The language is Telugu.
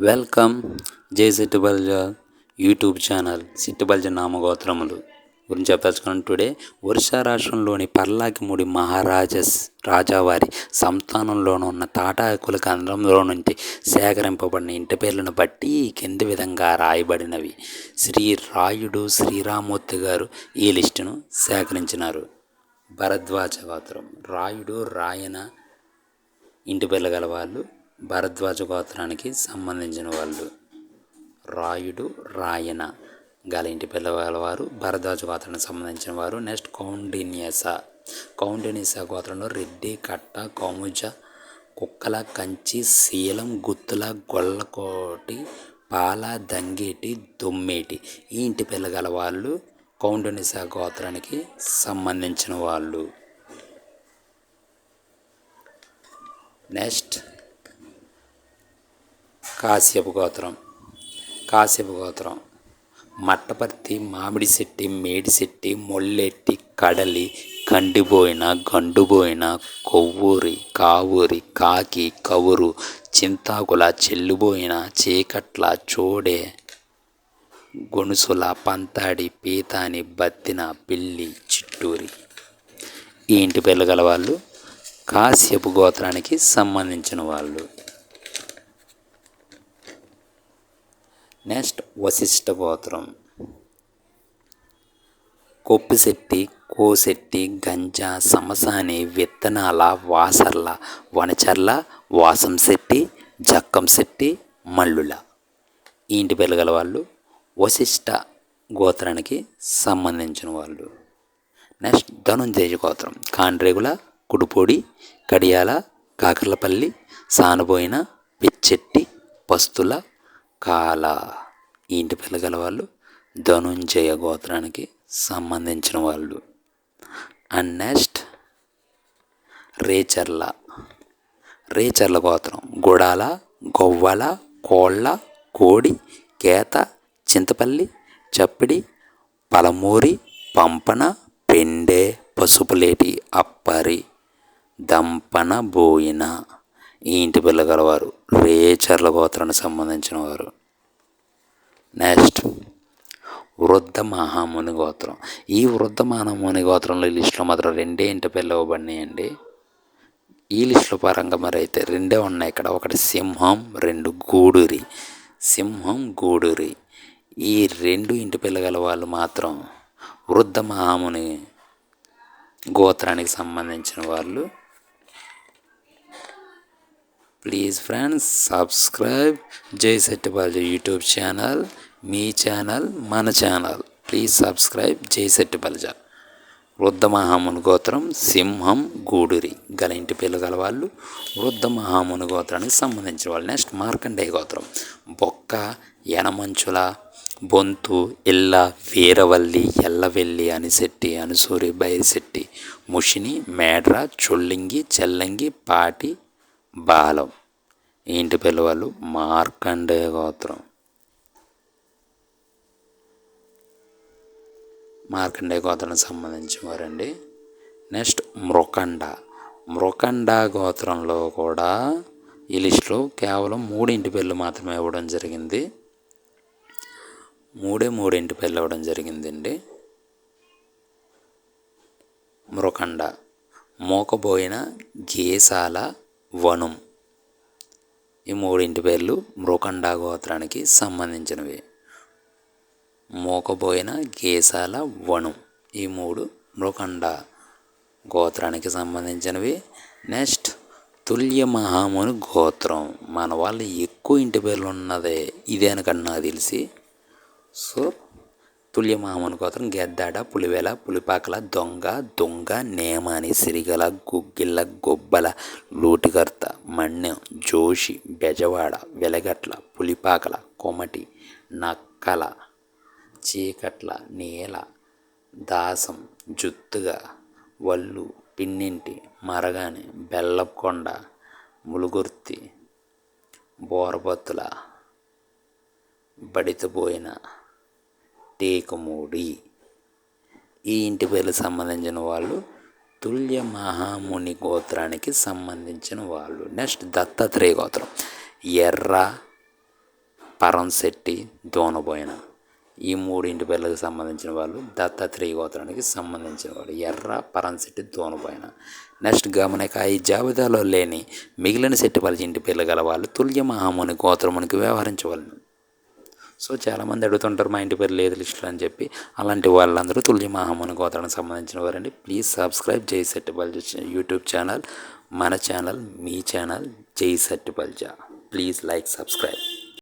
వెల్కమ్. జై సిట్టుబల్జ యూట్యూబ్ ఛానల్ సిట్టుబల్జ నామగోత్రములు. గురించి చెప్పదలుచుకున్నాను టుడే ఒరిస్సా రాష్ట్రంలోని పర్లాకిముడి మహారాజస్ రాజావారి సంస్థానంలోనూ ఉన్న తాటాకుల కంద్రంలో నుండి సేకరింపబడిన ఇంటి పేర్లను బట్టి కింది విధంగా రాయబడినవి. శ్రీ రాయుడు శ్రీరామూర్తి గారు ఈ లిస్టును సేకరించినారు. భరద్వాజ గోత్రం. రాయుడు రాయన ఇంటి పేర్లు గల వాళ్ళు భరద్వాజ గోత్రానికి సంబంధించిన వాళ్ళు. రాయుడు రాయన గాలింటి ఇంటి వారు భరద్వాజ గోత్రానికి సంబంధించిన వారు. నెక్స్ట్ కౌండిన్యస. కౌండిన్యస గోత్రంలో రెడ్డి కట్ట కౌముజ కుక్కల కంచి శీలం గుత్తుల గొల్లకోటి పాల దంగేటి దొమ్మేటి ఈ ఇంటి పిల్లగల వాళ్ళు కౌండనిస గోత్రానికి సంబంధించిన వాళ్ళు. నెక్స్ట్ కాశ్యప గోత్రం కాశ్యప గోత్రం. మట్టపర్తి మామిడి మేడిశెట్టి మేడి మొల్లెట్టి కడలి కండిపోయిన గండుబోయిన కొవ్వూరి కావూరి కాకి కవురు చింతాకుల చెల్లుబోయిన చీకట్ల చోడే గొనుసుల పంతాడి పీతాని బత్తిన పిల్లి చిట్టూరి. ఈ ఇంటి పేర్లు గల వాళ్ళు కాశ్యపు గోత్రానికి సంబంధించిన వాళ్ళు. నెక్స్ట్ వశిష్ఠ గోత్రం. కొప్పిశెట్టి కోశెట్టి గంజా సమసాని విత్తనాల వాసర్ల వనచర్ల వాసంశెట్టి జక్కంశెట్టి మల్లుల. ఇంటి పేర్లు గల వాళ్ళు వశిష్ఠ గోత్రానికి సంబంధించిన వాళ్ళు. నెక్స్ట్ ధనుంజయ గోత్రం. కాండ్రేగుల కుడుపొడి కడియాల కాకర్లపల్లి సానుబోయిన పిచ్చెట్టి పస్తుల కాల ఈ ఇంటి పిల్లగల వాళ్ళు ధనుంజయ గోత్రానికి సంబంధించిన వాళ్ళు. And next Recherla. రేచర్ల గోత్రం గుడాల గొవ్వల కోళ్ళ కోడి కేత చింతపల్లి చప్పిడి పలమూరి పంపన పెండే పసుపులేటి అప్పరి దంపన బోయిన. ఈ ఇంటి పిల్ల గలవారు. రేచర్ల గోత్రానికి సంబంధించిన వారు? నెక్స్ట్ వృద్ధ మహాముని గోత్రం. ఈ వృద్ధ మహాముని గోత్రంలో ఈ లిస్టులో మాత్రం రెండే ఇంటి పిల్ల ఇవ్వబడినాయండి. ఈ లిస్టులో పరంగా మరి అయితే రెండే ఉన్నాయి ఇక్కడ. ఒకటి సింహం రెండు గూడూరి. సింహం గూడూరి. ఈ రెండు ఇంటి పిల్లగల వాళ్ళు మాత్రం వృద్ధ మహాముని గోత్రానికి సంబంధించిన వాళ్ళు. ప్లీజ్ ఫ్రెండ్స్ సబ్స్క్రైబ్ జై సెట్టిబాజీ యూట్యూబ్ ఛానల్ మీ ఛానల్ మన ఛానల్ ప్లీజ్ సబ్స్క్రైబ్ జై సెట్టిబల్జ వృద్ధమహాముని గోత్రం సింహం గూడూరి. గల ఇంటి పేర్లు గల వాళ్ళు వృద్ధమహాముని గోత్రానికి సంబంధించిన వాళ్ళు. నెక్స్ట్ మార్కండేయ గోత్రం. బొక్క యనమంచుల బొంతు ఇల్ల వీరవల్లి ఎల్లవెల్లి అనిశెట్టి అనుసూరి బైరిశెట్టి ముషిని మేడ్ర చొల్లింగి చెల్లంగి పాటి బాలం. ఇంటి పిల్లవాళ్ళు మార్కండేయ గోత్రం. మార్కండేయ గోత్రానికి సంబంధించిన వారండి. నెక్స్ట్ మృకండ. మృకండ గోత్రంలో కూడా ఈ లిస్టులో కేవలం మూడు ఇంటి పేర్లు మాత్రమే ఇవ్వడం జరిగింది. మూడే మూడు ఇంటి పేర్లు ఇవ్వడం జరిగిందండి. మృకండ. మోకబోయిన గేసాల వనం. ఈ మూడింటి పేర్లు మృకండా గోత్రానికి సంబంధించినవి. మోకబోయిన గేసాల వనం. ఈ మూడు మృకండ గోత్రానికి సంబంధించినవి. నెక్స్ట్ తుల్య మహాముని గోత్రం. మన వాళ్ళు ఎక్కువ ఇంటి పేర్లు ఉన్నదే. ఇదే అనకండి నాకు తెలిసి. సో తుల్యమామనుకోతరం గెద్దాడ పులివేల పులిపాకల దొంగ దొంగ నేమాని సిరిగల గుగ్గిళ్ళ గొబ్బల లూటికర్త మణ్యం జోషి బెజవాడ వెలగట్ల పులిపాకల కొమటి నక్కల చీకట్ల నీల దాసం జుత్తుగా వల్లు పిన్నింటి మరగాని బెల్లకొండ ములుగుర్తి బోరబత్తుల బడితపోయిన టేకుమూడి ఈ ఇంటి పేర్లకు సంబంధించిన వాళ్ళు తుల్య మహాముని గోత్రానికి సంబంధించిన వాళ్ళు. నెక్స్ట్ దత్తాత్రేయ గోత్రం ఎర్ర పరంశెట్టి దోనబోయిన ఈ మూడు ఇంటి పేర్లకు సంబంధించిన వాళ్ళు దత్తాత్రేయ గోత్రానికి సంబంధించిన వాళ్ళు. ఎర్ర పరంశెట్టి దోనబోయిన నెక్స్ట్ గమనిక ఈ జాబితాలో లేని మిగిలిన శెట్టిపల్లి ఇంటి పేర్లు గల వాళ్ళు తుల్య మహాముని గోత్రమునికి వ్యవహరించవలను. సో చాలామంది అడుగుతుంటారు మా ఇంటి పేరు లేదు లిస్టులు అని చెప్పి. అలాంటి వాళ్ళందరూ తుల్య మహాముని గోత్రానికి సంబంధించిన వారండి. ప్లీజ్ సబ్స్క్రైబ్ జై సెట్టిపల్లి యూట్యూబ్ ఛానల్ మన ఛానల్ మీ ఛానల్ జై సెట్టిపల్జా ప్లీజ్ లైక్ సబ్స్క్రైబ్.